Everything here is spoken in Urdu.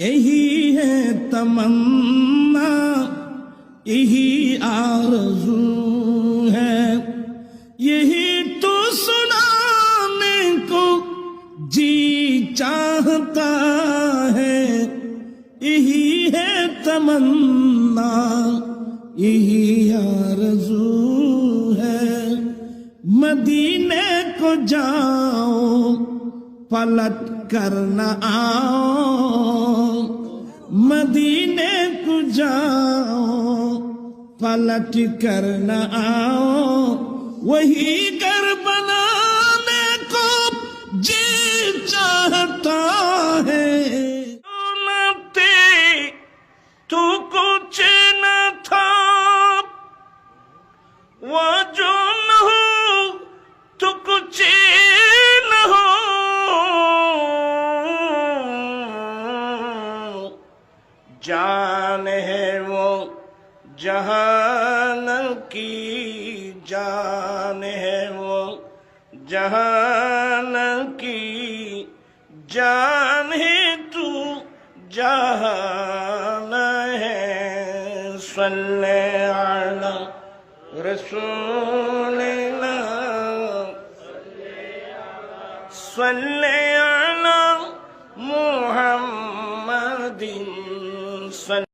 یہی ہے تمنا، یہی آرزو ہے۔ یہی تو سنانے کو جی چاہتا ہے۔ یہی ہے تمنا، یہی آرزو ہے۔ مدینے کو جاؤ، پلٹ کر نہ آؤ۔ مدینے کو جاؤ پلٹ کر نہ آؤ وہی جان ہے وہ جہان کی جان ہے وہ جہان کی جان ہے تو جہان ہے۔ صلی علی رسول اللہ۔ صلی علی محمد۔ lütfen